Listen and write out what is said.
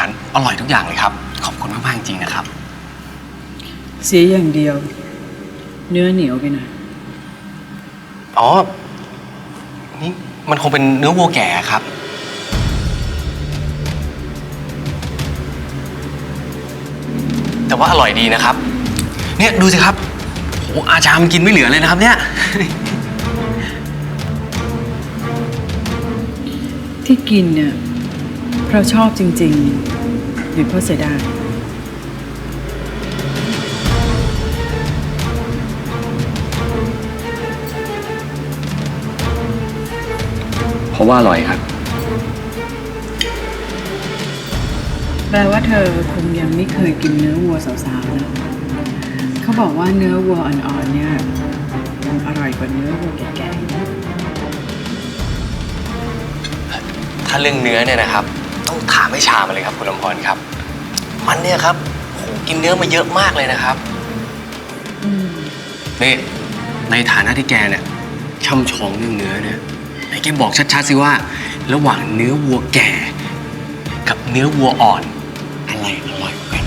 ารอร่อยทุกอย่างเลยครับ ขอบคุณมากๆจริงๆนะครับ เสียอย่างเดียว เนื้อเหนียวไปหน่อยอ๋อ นี่มันคงเป็นเนื้อวัวแก่ครับ แต่ว่าอร่อยดีนะครับ เนี่ยดูสิครับโหอาชามนกินไม่เหลือเลยนะครับ เนี่ย ที่กินเนี่ย เพราะชอบจริงๆ หรือเพราะเสียดายเพราะว่าอร่อยครับ แปลว่าเธอคงยังไม่เคยกินเนื้อวัวสาวๆนะเขาบอกว่าเนื้อวัวอ่อนๆเนี่ยมันอร่อยกว่าเนื้อวัวแก่ๆนะถ้าเรื่องเนื้อเนี่ยนะครับ ต้องถามให้ชามาเลยครับคุณลำพรครับ มันเนี่ยครับโหกินเนื้อมาเยอะมากเลยนะครับนี่ในฐานะที่แกเนี่ยช่ำชองเรื่องเนื้อเนี่ยไอ้แกบอกชัดๆสิว่า ระหว่างเนื้อวัวแก่ กับเนื้อวัวอ่อน อะไรอร่อยกว่า